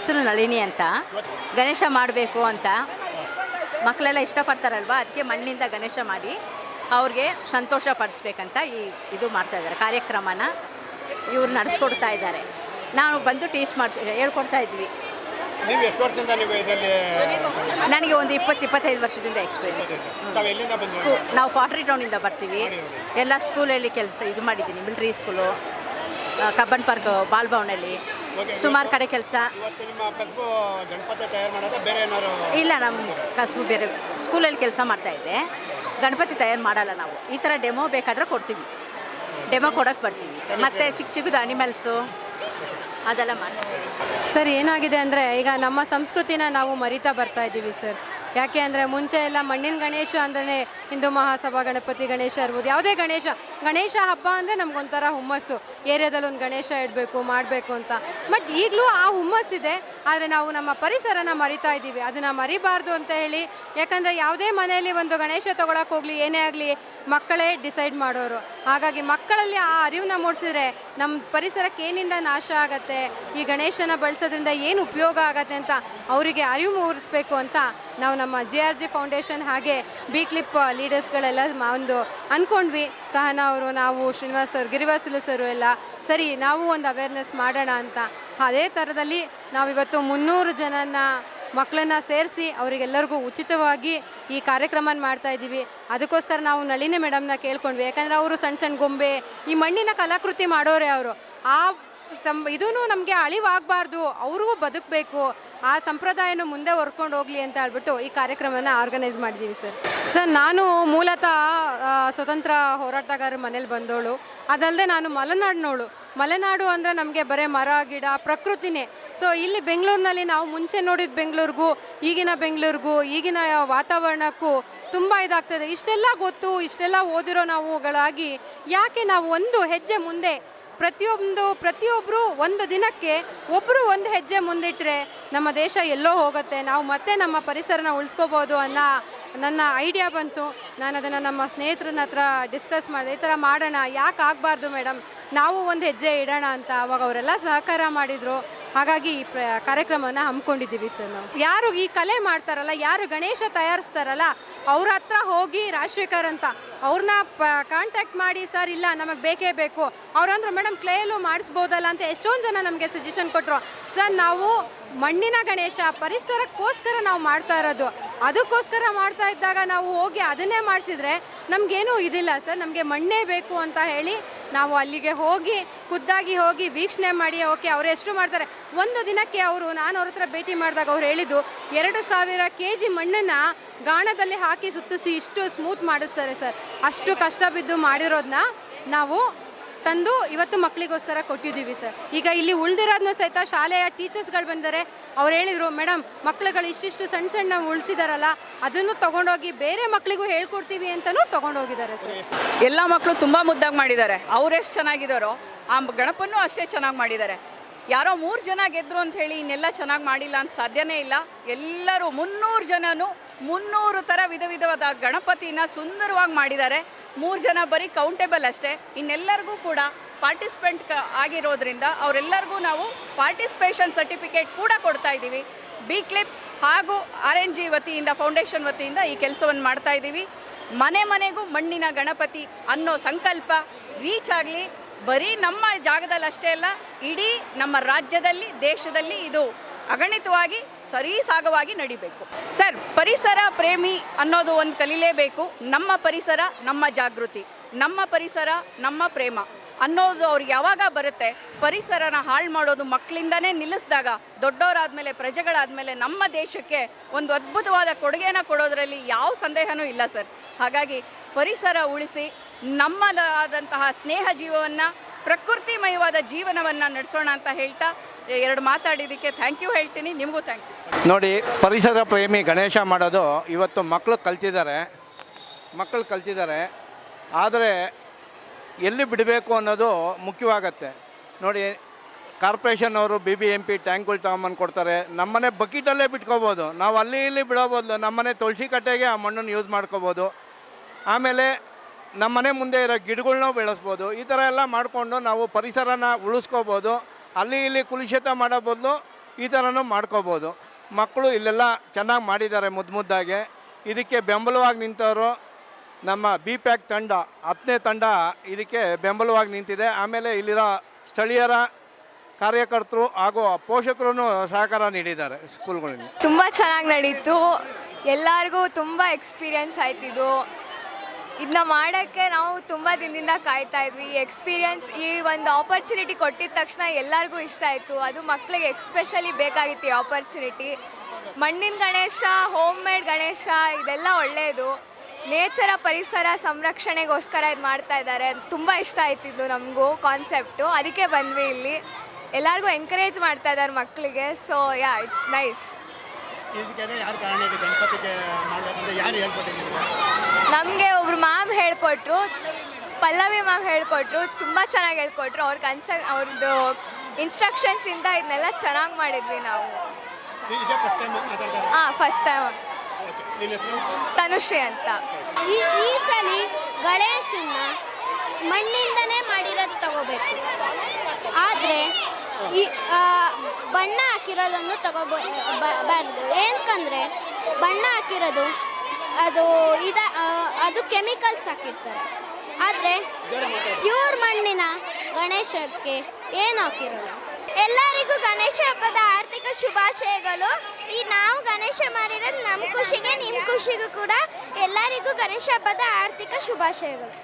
ಹೆಸರು ನಳಿನಿ ಅಂತ. ಗಣೇಶ ಮಾಡಬೇಕು ಅಂತ. ಮಕ್ಕಳೆಲ್ಲ ಇಷ್ಟಪಡ್ತಾರಲ್ವ? ಅದಕ್ಕೆ ಮಣ್ಣಿಂದ ಗಣೇಶ ಮಾಡಿ ಅವ್ರಿಗೆ ಸಂತೋಷ ಪಡಿಸ್ಬೇಕಂತ ಈ ಇದು ಮಾಡ್ತಾ ಇದ್ದಾರೆ ಕಾರ್ಯಕ್ರಮನ ಇವ್ರು ನಡೆಸ್ಕೊಡ್ತಾ ಇದ್ದಾರೆ. ನಾವು ಬಂದು ಟೇಸ್ಟ್ ಮಾಡ್ತೀವಿ ಹೇಳ್ಕೊಡ್ತಾ ಇದ್ವಿ. ನನಗೆ ಒಂದು ಇಪ್ಪತ್ತು ಇಪ್ಪತ್ತೈದು ವರ್ಷದಿಂದ ಎಕ್ಸ್ಪೀರಿಯನ್ಸ್ ಸ್ಕೂ ನಾವು ಪಾಟ್ರಿ ಟೌನಿಂದ ಬರ್ತೀವಿ. ಎಲ್ಲ ಸ್ಕೂಲಲ್ಲಿ ಕೆಲಸ ಇದು ಮಾಡಿದ್ದೀನಿ ಮಿಲ್ಟ್ರಿ ಸ್ಕೂಲು ಕಬ್ಬನ್ ಪಾರ್ಕ್ ಬಾಲ್ಭವನಲ್ಲಿ ಸುಮಾರು ಕಡೆ ಕೆಲಸ. ಇವತ್ತು ನಿಮ್ಮ ಕಸಬು ಗಣಪತಿ ತಯಾರು ಮಾಡೋದು? ಬೇರೆ ಏನಾದ್ರು ಇಲ್ಲ ನಮ್ಮ ಕಸಬು ಬೇರೆ ಸ್ಕೂಲಲ್ಲಿ ಕೆಲಸ ಮಾಡ್ತಾ ಇದ್ದೆ. ಗಣಪತಿ ತಯಾರು ಮಾಡಲ್ಲ ನಾವು. ಈ ಥರ ಡೆಮೋ ಬೇಕಾದ್ರೆ ಕೊಡ್ತೀವಿ. ಡೆಮೋ ಕೊಡೋಕ್ಕೆ ಬರ್ತೀವಿ. ಮತ್ತು ಚಿಕ್ಕ ಚಿಕ್ಕದು ಅನಿಮಲ್ಸು ಅದೆಲ್ಲ ಮಾಡ್ತೀವಿ. ಸರ್ ಏನಾಗಿದೆ ಅಂದರೆ ಈಗ ನಮ್ಮ ಸಂಸ್ಕೃತಿನ ನಾವು ಮರಿತಾ ಬರ್ತಾ ಇದ್ದೀವಿ ಸರ್. ಯಾಕೆ ಅಂದರೆ ಮುಂಚೆ ಎಲ್ಲ ಮಣ್ಣಿನ ಗಣೇಶ ಅಂದ್ರೆ ಹಿಂದೂ ಮಹಾಸಭಾ ಗಣಪತಿ ಗಣೇಶ ಇರ್ಬೋದು. ಯಾವುದೇ ಗಣೇಶ ಗಣೇಶ ಹಬ್ಬ ಅಂದರೆ ನಮಗೊಂಥರ ಹುಮ್ಮಸ್ಸು. ಏರಿಯಾದಲ್ಲಿ ಒಂದು ಗಣೇಶ ಇಡಬೇಕು, ಮಾಡಬೇಕು ಅಂತ. ಬಟ್ ಈಗಲೂ ಆ ಹುಮ್ಮಸ್ಸಿದೆ ಆದರೆ ನಾವು ನಮ್ಮ ಪರಿಸರನ ಮರಿತಾ ಇದ್ದೀವಿ. ಅದನ್ನು ಮರಿಬಾರ್ದು ಅಂತ ಹೇಳಿ, ಯಾಕಂದರೆ ಯಾವುದೇ ಮನೆಯಲ್ಲಿ ಒಂದು ಗಣೇಶ ತೊಗೊಳಕ್ಕೆ ಹೋಗಲಿ, ಏನೇ ಆಗಲಿ, ಮಕ್ಕಳೇ ಡಿಸೈಡ್ ಮಾಡೋರು. ಹಾಗಾಗಿ ಮಕ್ಕಳಲ್ಲಿ ಆ ಅರಿವನ್ನ ಮೂಡಿಸಿದ್ರೆ ನಮ್ಮ ಪರಿಸರಕ್ಕೆ ಏನಿಂದ ನಾಶ ಆಗತ್ತೆ, ಈ ಗಣೇಶನ ಬಳಸೋದ್ರಿಂದ ಏನು ಉಪಯೋಗ ಆಗತ್ತೆ ಅಂತ ಅವರಿಗೆ ಅರಿವು ಮೂಡಿಸ್ಬೇಕು ಅಂತ ನಾವು ನಮ್ಮ ಜೆ ಆರ್ ಜಿ ಫೌಂಡೇಶನ್ ಹಾಗೆ ಬಿ ಕ್ಲಿಪ್ ಲೀಡರ್ಸ್ಗಳೆಲ್ಲ ಒಂದು ಅಂದ್ಕೊಂಡ್ವಿ ಸಹನಾ ಅವರು, ನಾವು ಶ್ರೀನಿವಾಸ್ ಸರ್, ಗಿರಿವಾಸಲು ಸರು ಎಲ್ಲ ಸರಿ, ನಾವು ಒಂದು ಅವೇರ್ನೆಸ್ ಮಾಡೋಣ ಅಂತ. ಅದೇ ಥರದಲ್ಲಿ ನಾವಿವತ್ತು ಮುನ್ನೂರು ಜನನ ಮಕ್ಕಳನ್ನ ಸೇರಿಸಿ ಅವರಿಗೆಲ್ಲರಿಗೂ ಉಚಿತವಾಗಿ ಈ ಕಾರ್ಯಕ್ರಮನ ಮಾಡ್ತಾ ಇದ್ದೀವಿ. ಅದಕ್ಕೋಸ್ಕರ ನಾವು ನಳಿನಿ ಮೇಡಮ್ನ ಕೇಳ್ಕೊಂಡ್ವಿ. ಯಾಕಂದರೆ ಅವರು ಸಣ್ಣ ಸಣ್ಣ ಗೊಂಬೆ, ಈ ಮಣ್ಣಿನ ಕಲಾಕೃತಿ ಮಾಡೋರೆ ಅವರು. ಆ ಸಂ ಇದೂ ನಮಗೆ ಅಳಿವಾಗಬಾರ್ದು, ಅವ್ರಿಗೂ ಬದುಕಬೇಕು, ಆ ಸಂಪ್ರದಾಯನ ಮುಂದೆ ಹೊರ್ಕೊಂಡು ಹೋಗಲಿ ಅಂತ ಹೇಳ್ಬಿಟ್ಟು ಈ ಕಾರ್ಯಕ್ರಮನ ಆರ್ಗನೈಸ್ ಮಾಡಿದ್ದೀವಿ ಸರ್. ಸರ್, ನಾನು ಮೂಲತಃ ಸ್ವತಂತ್ರ ಹೋರಾಟಗಾರರ ಮನೇಲಿ ಬಂದವಳು ಅದಲ್ಲದೆ ನಾನು ಮಲೆನಾಡಿನವಳು ಮಲೆನಾಡು ಅಂದರೆ ನಮಗೆ ಬರೀ ಮರ, ಗಿಡ, ಪ್ರಕೃತಿನೇ. ಸೊ ಇಲ್ಲಿ ಬೆಂಗಳೂರಿನಲ್ಲಿ ನಾವು ಮುಂಚೆ ನೋಡಿದ ಬೆಂಗಳೂರಿಗೂ, ಈಗಿನ ಬೆಂಗಳೂರಿಗೂ, ಈಗಿನ ವಾತಾವರಣಕ್ಕೂ ತುಂಬ ಇದಾಗ್ತದೆ. ಇಷ್ಟೆಲ್ಲ ಗೊತ್ತು, ಇಷ್ಟೆಲ್ಲ ಓದಿರೋ ನಾವುಗಳಾಗಿ ಯಾಕೆ ನಾವು ಒಂದು ಹೆಜ್ಜೆ ಮುಂದೆ ಪ್ರತಿಯೊಂದು ಪ್ರತಿಯೊಬ್ಬರು ಒಂದು ದಿನಕ್ಕೆ ಒಬ್ಬರು ಒಂದು ಹೆಜ್ಜೆ ಮುಂದಿಟ್ಟರೆ ನಮ್ಮ ದೇಶ ಎಲ್ಲೋ ಹೋಗುತ್ತೆ. ನಾವು ಮತ್ತೆ ನಮ್ಮ ಪರಿಸರನ ಉಳಿಸ್ಕೋಬೋದು ಅನ್ನೋ ನನ್ನ ಐಡಿಯಾ ಬಂತು. ನಾನು ಅದನ್ನು ನಮ್ಮ ಸ್ನೇಹಿತರನ್ನ ಹತ್ರ ಡಿಸ್ಕಸ್ ಮಾಡಿದೆ ಈ ಥರ ಮಾಡೋಣ, ಯಾಕೆ ಆಗಬಾರ್ದು ಮೇಡಮ್? ನಾವು ಒಂದು ಹೆಜ್ಜೆ ಇಡೋಣ ಅಂತ ಅವಾಗ ಅವರೆಲ್ಲ ಸಹಕಾರ ಮಾಡಿದರು. ಹಾಗಾಗಿ ಈ ಪ್ರ ಹಮ್ಮಿಕೊಂಡಿದ್ದೀವಿ ಸರ್ ನಾವು. ಯಾರು ಈ ಕಲೆ ಮಾಡ್ತಾರಲ್ಲ, ಯಾರು ಗಣೇಶ ತಯಾರಿಸ್ತಾರಲ್ಲ, ಅವ್ರ ಹತ್ರ ಹೋಗಿ ರಾಜಶೇಖರ್ ಅಂತ ಅವ್ರನ್ನ ಪ ಕಾಂಟ್ಯಾಕ್ಟ್ ಮಾಡಿ, ಸರ್, ಇಲ್ಲ, ನಮಗೆ ಬೇಕೇ ಬೇಕು. ಅವ್ರಂದ್ರು ಮೇಡಮ್ ಕ್ಲೇಯಲ್ಲೂ ಮಾಡಿಸ್ಬೋದಲ್ಲ ಅಂತ ಎಷ್ಟೊಂದು ಜನ ನಮಗೆ ಸಜೆಷನ್ ಕೊಟ್ಟರು ಸರ್, ನಾವು ಮಣ್ಣಿನ ಗಣೇಶ, ಪರಿಸರಕ್ಕೋಸ್ಕರ ನಾವು ಮಾಡ್ತಾ ಇರೋದು. ಅದಕ್ಕೋಸ್ಕರ ಮಾಡ್ತಾ ಇದ್ದಾಗ ನಾವು ಹೋಗಿ ಅದನ್ನೇ ಮಾಡಿಸಿದ್ರೆ ನಮಗೇನು ಇದಿಲ್ಲ, ಸರ್. ನಮಗೆ ಮಣ್ಣೇ ಬೇಕು ಅಂತ ಹೇಳಿ ನಾವು ಅಲ್ಲಿಗೆ ಹೋಗಿ ಖುದ್ದಾಗಿ ಹೋಗಿ ವೀಕ್ಷಣೆ ಮಾಡಿ, ಓಕೆ, ಅವರು ಎಷ್ಟು ಮಾಡ್ತಾರೆ. ಒಂದು ದಿನಕ್ಕೆ ಅವರು, ನಾನು ಅವ್ರ ಹತ್ರ ಭೇಟಿ ಮಾಡಿದಾಗ ಅವ್ರು ಹೇಳಿದ್ದು, ಎರಡು ಸಾವಿರ ಕೆ ಜಿ ಮಣ್ಣನ್ನು ಗಾಣದಲ್ಲಿ ಹಾಕಿ ಸುತ್ತಿಸಿ ಇಷ್ಟು ಸ್ಮೂತ್ ಮಾಡಿಸ್ತಾರೆ, ಸರ್. ಅಷ್ಟು ಕಷ್ಟ ಬಿದ್ದು ಮಾಡಿರೋದನ್ನ ನಾವು ತಂದು ಇವತ್ತು ಮಕ್ಕಳಿಗೋಸ್ಕರ ಕೊಟ್ಟಿದ್ದೀವಿ ಸರ್. ಈಗ ಇಲ್ಲಿ ಉಳಿದಿರೋದನ್ನು ಸಹಿತ ಶಾಲೆಯ ಟೀಚರ್ಸ್ಗಳು ಬಂದರೆ ಅವ್ರು ಹೇಳಿದರು, ಮೇಡಮ್ ಮಕ್ಳುಗಳು ಇಷ್ಟಿಷ್ಟು ಸಣ್ಣ ಸಣ್ಣ ಉಳಿಸಿದಾರಲ್ಲ, ಅದನ್ನು ತೊಗೊಂಡೋಗಿ ಬೇರೆ ಮಕ್ಕಳಿಗೂ ಹೇಳ್ಕೊಡ್ತೀವಿ ಅಂತಲೂ ತೊಗೊಂಡೋಗಿದ್ದಾರೆ ಸರ್. ಎಲ್ಲ ಮಕ್ಕಳು ತುಂಬ ಮುದ್ದಾಗಿ ಮಾಡಿದ್ದಾರೆ. ಅವರೆಷ್ಟು ಚೆನ್ನಾಗಿದ್ದಾರೋ, ಆ ಗಣಪನ್ನು ಅಷ್ಟೇ ಚೆನ್ನಾಗಿ ಮಾಡಿದ್ದಾರೆ. ಯಾರೋ ಮೂರು ಜನ ಗೆದ್ರು ಅಂತ ಹೇಳಿ ಇನ್ನೆಲ್ಲ ಚೆನ್ನಾಗಿ ಮಾಡಿಲ್ಲ ಅಂತ ಸಾಧ್ಯನೇ ಇಲ್ಲ. ಎಲ್ಲರೂ ಮುನ್ನೂರು ಜನನು ಮುನ್ನೂರು ಥರ ವಿಧ ವಿಧವಾದ ಗಣಪತಿನ ಸುಂದರವಾಗಿ ಮಾಡಿದ್ದಾರೆ. ಮೂರು ಜನ ಬರೀ ಕೌಂಟೇಬಲ್ ಅಷ್ಟೇ. ಇನ್ನೆಲ್ಲರಿಗೂ ಕೂಡ ಪಾರ್ಟಿಸಿಪೆಂಟ್ ಕ ಆಗಿರೋದ್ರಿಂದ ಅವರೆಲ್ಲರಿಗೂ ನಾವು ಪಾರ್ಟಿಸಿಪೇಷನ್ ಸರ್ಟಿಫಿಕೇಟ್ ಕೂಡ ಕೊಡ್ತಾ ಇದ್ದೀವಿ. ಬಿ ಕ್ಲಿಪ್ ಹಾಗೂ ಆರ್ ಎನ್ ಜಿ ವತಿಯಿಂದ ಫೌಂಡೇಶನ್ ವತಿಯಿಂದ ಈ ಕೆಲಸವನ್ನು ಮಾಡ್ತಾ ಇದ್ದೀವಿ. ಮನೆ ಮನೆಗೂ ಮಣ್ಣಿನ ಗಣಪತಿ ಅನ್ನೋ ಸಂಕಲ್ಪ ರೀಚ್ ಆಗಲಿ ಬರೀ ನಮ್ಮ ಜಾಗದಲ್ಲಿ ಅಷ್ಟೇ ಅಲ್ಲ, ಇಡೀ ನಮ್ಮ ರಾಜ್ಯದಲ್ಲಿ, ದೇಶದಲ್ಲಿ ಇದು ಅಗಣಿತವಾಗಿ ಸರಿಸಾಗವಾಗಿ ನಡಿಬೇಕು. ಸರ್, ಪರಿಸರ ಪ್ರೇಮಿ ಅನ್ನೋದು ಒಂದು ಕಲಿಲೇಬೇಕು. ನಮ್ಮ ಪರಿಸರ, ನಮ್ಮ ಜಾಗೃತಿ. ನಮ್ಮ ಪರಿಸರ, ನಮ್ಮ ಪ್ರೇಮ. ಅನ್ನೋದು ಅವ್ರಿಗೆ ಯಾವಾಗ ಬರುತ್ತೆ, ಪರಿಸರನ ಹಾಳು ಮಾಡೋದು ಮಕ್ಕಳಿಂದನೇ ನಿಲ್ಲಿಸಿದಾಗ, ದೊಡ್ಡವರಾದ್ಮೇಲೆ, ಪ್ರಜೆಗಳಾದಮೇಲೆ, ನಮ್ಮ ದೇಶಕ್ಕೆ ಒಂದು ಅದ್ಭುತವಾದ ಕೊಡುಗೆನ ಕೊಡೋದರಲ್ಲಿ ಯಾವ ಸಂದೇಹನೂ ಇಲ್ಲ ಸರ್. ಹಾಗಾಗಿ ಪರಿಸರ ಉಳಿಸಿ, ನಮ್ಮದಾದಂತಹ ಸ್ನೇಹ ಜೀವವನ್ನು, ಪ್ರಕೃತಿಮಯವಾದ ಜೀವನವನ್ನು ನಡೆಸೋಣ ಅಂತ ಹೇಳ್ತಾ, ಎರಡು ಮಾತಾಡಿದ್ದಕ್ಕೆ ಥ್ಯಾಂಕ್ ಯು ಹೇಳ್ತೀನಿ, ನಿಮಗೂ ಥ್ಯಾಂಕ್ ಯು ನೋಡಿ, ಪರಿಸರ ಪ್ರೇಮಿ ಗಣೇಶ ಮಾಡೋದು ಇವತ್ತು ಮಕ್ಕಳು ಕಲ್ತಿದ್ದಾರೆ ಮಕ್ಕಳು ಕಲ್ತಿದ್ದಾರೆ, ಆದರೆ ಎಲ್ಲಿ ಬಿಡಬೇಕು ಅನ್ನೋದು ಮುಖ್ಯವಾಗತ್ತೆ. ನೋಡಿ, ಕಾರ್ಪೊರೇಷನ್ ಅವರು ಬಿ ಬಿ ಎಂ ಪಿ ಟ್ಯಾಂಕ್ಗಳು ತಗೊಂಬಂದು ಕೊಡ್ತಾರೆ. ನಮ್ಮನೆ ಬಕೆಟಲ್ಲೇ ಬಿಟ್ಕೋಬೋದು. ನಾವು ಅಲ್ಲಿ ಇಲ್ಲಿ ಬಿಡೋ ಬದಲು ನಮ್ಮನೆ ತುಳಸಿ ಕಟ್ಟೆಗೆ ಆ ಮಣ್ಣನ್ನು ಯೂಸ್ ಮಾಡ್ಕೋಬೋದು. ಆಮೇಲೆ ನಮ್ಮನೆ ಮುಂದೆ ಇರೋ ಗಿಡಗಳನ್ನ ಬೆಳೆಸ್ಬೋದು. ಈ ಥರ ಎಲ್ಲ ಮಾಡಿಕೊಂಡು ನಾವು ಪರಿಸರನ ಉಳಿಸ್ಕೋಬೋದು. ಅಲ್ಲಿ ಇಲ್ಲಿ ಕುಲುಷಿತ ಮಾಡೋ ಬದಲು ಈ ಥರನೂ ಮಾಡ್ಕೋಬೋದು. ಮಕ್ಕಳು ಇಲ್ಲೆಲ್ಲ ಚೆನ್ನಾಗಿ ಮಾಡಿದ್ದಾರೆ ಮುದ್ದು ಮುದ್ದಾಗೆ. ಇದಕ್ಕೆ ಬೆಂಬಲವಾಗಿ ನಿಂತವರು ನಮ್ಮ ಬಿ ಪ್ಯಾಕ್ ತಂಡ, ಹತ್ತನೇ ತಂಡ ಇದಕ್ಕೆ ಬೆಂಬಲವಾಗಿ ನಿಂತಿದೆ. ಆಮೇಲೆ ಇಲ್ಲಿರೋ ಸ್ಥಳೀಯರ ಕಾರ್ಯಕರ್ತರು ಹಾಗೂ ಪೋಷಕರು ಸಹಕಾರ ನೀಡಿದ್ದಾರೆ ಸ್ಕೂಲ್ಗಳಿಂದ ತುಂಬ ಚೆನ್ನಾಗಿ ನಡೀತು. ಎಲ್ಲರಿಗೂ ತುಂಬ ಎಕ್ಸ್ಪೀರಿಯನ್ಸ್ ಆಯ್ತಿದ್ದು ಇದನ್ನ ಮಾಡೋಕ್ಕೆ ನಾವು ತುಂಬ ದಿನದಿಂದ ಕಾಯ್ತಾ ಇದ್ವಿ. ಎಕ್ಸ್ಪೀರಿಯನ್ಸ್ ಈ ಒಂದು ಆಪರ್ಚುನಿಟಿ ಕೊಟ್ಟಿದ ತಕ್ಷಣ ಎಲ್ಲರಿಗೂ ಇಷ್ಟ ಆಯಿತು. ಅದು ಮಕ್ಕಳಿಗೆ ಎಕ್ಸ್ಪೆಷಲಿ ಬೇಕಾಗಿತ್ತು ಈ ಆಪರ್ಚುನಿಟಿ ಮಣ್ಣಿನ ಗಣೇಶ ಹೋಮ್ ಮೇಡ್ ಗಣೇಶ, ಇದೆಲ್ಲ ಒಳ್ಳೆಯದು ನೇಚರ ಪರಿಸರ ಸಂರಕ್ಷಣೆಗೋಸ್ಕರ ಇದು ಮಾಡ್ತಾ ಇದ್ದಾರೆ. ತುಂಬ ಇಷ್ಟ ಆಯ್ತಿದ್ದು ನಮಗೂ ಕಾನ್ಸೆಪ್ಟು ಅದಕ್ಕೆ ಬಂದ್ವಿ ಇಲ್ಲಿ. ಎಲ್ಲರಿಗೂ ಎಂಕರೇಜ್ ಮಾಡ್ತಾ ಇದ್ದಾರೆ ಮಕ್ಕಳಿಗೆ ಸೊ ಯಾ ಇಟ್ಸ್ ನೈಸ್ ನಮಗೆ ಒಬ್ರು ಮ್ಯಾಮ್ ಹೇಳ್ಕೊಟ್ರು. ಪಲ್ಲವಿ ಮ್ಯಾಮ್ ಹೇಳ್ಕೊಟ್ರು. ತುಂಬ ಚೆನ್ನಾಗಿ ಹೇಳ್ಕೊಟ್ರು. ಅವ್ರ ಕನ್ಸ ಅವ್ರದ್ದು ಇನ್ಸ್ಟ್ರಕ್ಷನ್ಸಿಂದ ಇದನ್ನೆಲ್ಲ ಚೆನ್ನಾಗಿ ಮಾಡಿದ್ವಿ ನಾವು. ಹಾಂ ಫಸ್ಟ್ ಟೈಮ್ ತನುಶ್ರೀ ಅಂತ. ಈ ಈ ಸಲ ಗಣೇಶನ್ನ ಮಣ್ಣಿಂದನೇ ಮಾಡಿರೋದು ತಗೋಬೇಕು. ಆದರೆ ಈ ಬಣ್ಣ ಹಾಕಿರೋದನ್ನು ತಗೋಬಾರ್ದು ಏನಕ್ಕಂದರೆ ಬಣ್ಣ ಹಾಕಿರೋದು ಅದು ಇದ ಅದು ಕೆಮಿಕಲ್ಸ್ ಹಾಕಿರ್ತಾರೆ. ಆದರೆ ಪ್ಯೂರ್ ಮಣ್ಣಿನ ಗಣೇಶಕ್ಕೆ ಏನು ಹಾಕಿರೋದು? ಎಲ್ಲರಿಗೂ ಗಣೇಶ ಹಬ್ಬದ ಆರ್ಥಿಕ ಶುಭಾಶಯಗಳು. ಈ ನಾವು ಗಣೇಶ ಮಾರಿರೋದು ನಮ್ಮ ಖುಷಿಗೆ ನಿಮ್ಮ ಖುಷಿಗೂ ಕೂಡ ಎಲ್ಲರಿಗೂ ಗಣೇಶ ಹಬ್ಬದ ಆರ್ಥಿಕ ಶುಭಾಶಯಗಳು.